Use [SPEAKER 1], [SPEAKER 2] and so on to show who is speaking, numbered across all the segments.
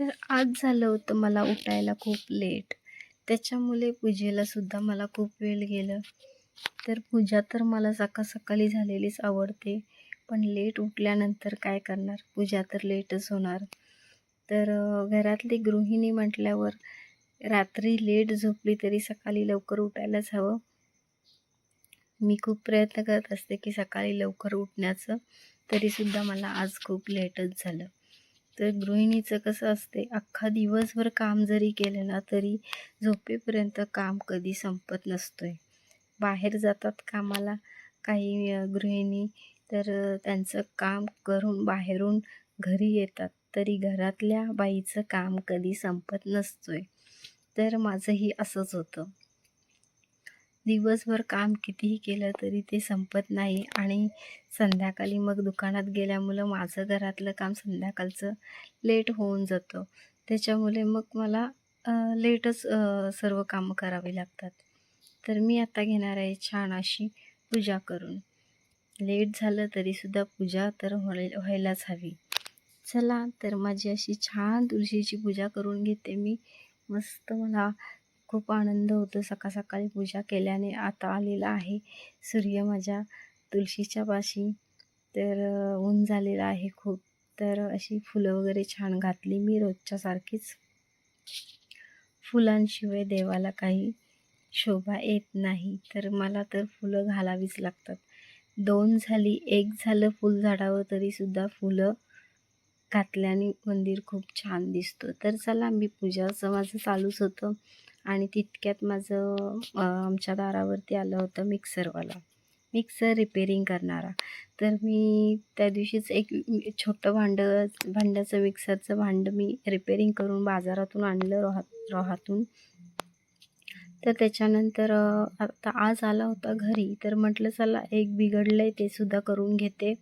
[SPEAKER 1] तर आज झालं होतं मला उठायला खूप लेट त्याच्यामुळे पूजेलासुद्धा मला खूप वेळ गेलं. तर पूजा तर मला सकाळ सकाळी झालेलीच आवडते. पण लेट उठल्यानंतर काय करणार? पूजा तर लेटच होणार. तर घरातली गृहिणी म्हटल्यावर रात्री लेट झोपली तरी सकाळी लवकर उठायलाच हवं. मी खूप प्रयत्न करत असते की सकाळी लवकर उठण्याचं. तरीसुद्धा मला आज खूप लेटच झालं. तर गृहिणीचं कसं असते अख्खा दिवसभर काम जरी केलं ना तरी झोपेपर्यंत काम कधी संपत नसतोय. बाहेर जातात कामाला काही गृहिणी तर त्यांचं काम करून बाहेरून घरी येतात तरी घरातल्या बाईचं काम कधी संपत नसतोय. तर माझंही असंच होतं. दिवसभर काम कितीही केलं तरी ते संपत नाही. आणि संध्याकाळी मग दुकानात गेल्यामुळं माझं घरातलं काम संध्याकाळचं लेट होऊन जातं. त्याच्यामुळे मग मला लेटच सर्व कामं करावी लागतात. तर मी आता घेणार आहे छान अशी पूजा करून. लेट झालं तरीसुद्धा पूजा तर व्हाय व्हायलाच हवी. चला तर माझी अशी छान तुळशीची पूजा करून घेते मी. मस्त मला खूप आनंद होतो. सकाळ सकाळी पूजा केल्याने आता आलेला आहे. सूर्य माझ्या तुळशीच्या पाशी तर ऊन झालेलं आहे खूप. तर अशी फुलं वगैरे छान घातली मी रोजच्यासारखीच. फुलांशिवाय देवाला काही शोभा येत नाही. तर मला तर फुलं घालावीच लागतात. दोन झाली एक झालं फुलझाडावर तरीसुद्धा फुलं घातल्याने मंदिर खूप छान दिसतो. तर चला मी पूजाचं माझं चालूच होतं. आणि तितक्यात माझं आमच्या दारावरती आलं होतं मिक्सरवाला मिक्सर रिपेरिंग करणारा. तर मी त्या दिवशीच एक छोटं भांडं भांड्याचं मिक्सरचं भांडं मी रिपेरिंग करून बाजारातून आणलं रोहा रोहातून. तर त्याच्यानंतर आता आज आला होता घरी. तर म्हटलं चला एक बिघडलं आहे ते सुद्धा करून घेते.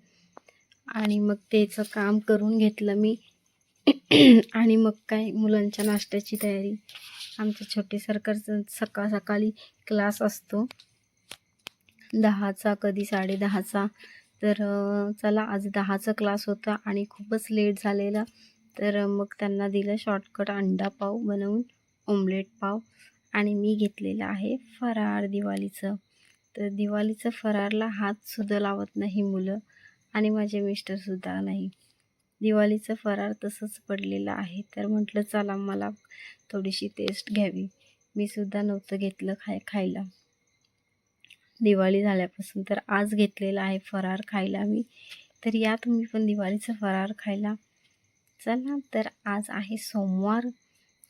[SPEAKER 1] आणि मग त्याचं काम करून घेतलं मी. आणि मग काय मुलांच्या नाश्त्याची तयारी. आमच्या छोटे सरकारचं सकाळ सकाळी क्लास असतो. दहाचा कधी साडेदहाचा तर चला आज दहाचा क्लास होता आणि खूपच लेट झालेला. तर मग त्यांना दिलं शॉर्टकट अंडा पाव बनवून ऑमलेट पाव. आणि मी घेतलेलं आहे फरार दिवाळीचं. तर दिवाळीचं फरारला हातसुद्धा लावत नाही मुलं आणि माझे मिस्टरसुद्धा नाही. दिवाळीचं फरार तसंच पडलेला आहे. तर म्हटलं चला मला थोडीशी टेस्ट घ्यावी. मी सुद्धा नव्हतं घेतलं खाय खायला. दिवाळी झाल्यापासून तर आज घेतलेला आहे फरार खायला मी. तर या तुम्ही पण दिवाळीचा फरार खायला चला. तर आज आहे सोमवार.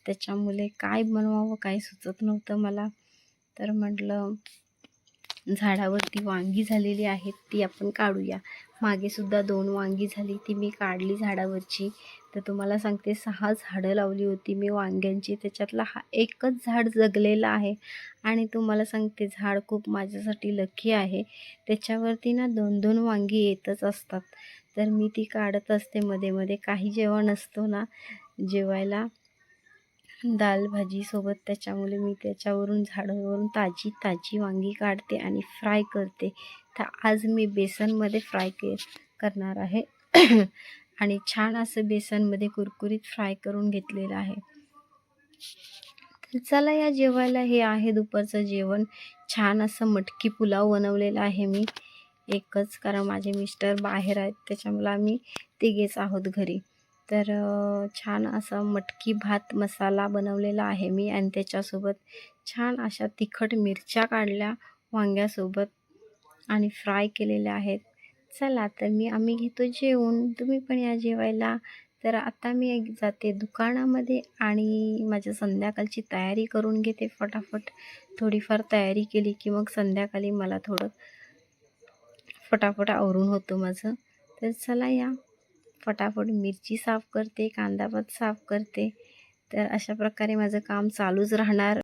[SPEAKER 1] त्याच्यामुळे काय बनवावं काय सुचत नव्हतं मला. तर म्हटलं झाडावरती वांगी झालेली आहेत ती आपण काढूया. मागेसुद्धा दोन वांगी झाली ती मी काढली झाडावरची. तर तुम्हाला सांगते सहा झाडं लावली होती मी वांग्यांची. त्याच्यातला हा एकच झाड जगलेला आहे. आणि तुम्हाला सांगते झाड खूप माझ्यासाठी लकी आहे. त्याच्यावरती ना दोन दोन वांगी येतच असतात. तर मी ती काढत असते मध्ये मध्ये काही जेव्हा नसतो ना जेवायला दाल भाजीसोबत त्याच्यामुळे मी त्याच्यावरून झाडावरून ताजी ताजी वांगी काढते आणि फ्राय करते. तर आज मी बेसनमध्ये फ्राय के करणार आहे. आणि छान असं बेसनमध्ये कुरकुरीत फ्राय करून घेतलेलं आहे. तर चला या जेवायला. हे आहे दुपारचं जेवण. छान असं मटकी पुलाव बनवलेला आहे मी. एकच कारण माझे मिस्टर बाहेर आहेत त्याच्यामुळे आम्ही तिघेच आहोत घरी. तर छान असा मटकी भात मसाला बनवलेला आहे मी आणि त्याच्यासोबत छान अशा तिखट मिरच्या काढल्या वांग्यासोबत आणि फ्राय केलेल्या आहेत. चला तर मी आम्ही घेतो जेवून. तुम्ही पण या जेवायला. तर आता मी जाते दुकानामध्ये आणि माझ्या संध्याकाळची तयारी करून घेते फटाफट. थोडीफार तयारी केली की मग संध्याकाळी मला थोडं फटाफट आवरून होतं माझं. तर चला या. फटाफट मिरची साफ करते कांदापात साफ करते. तर अशा प्रकारे माझं काम चालूच राहणार.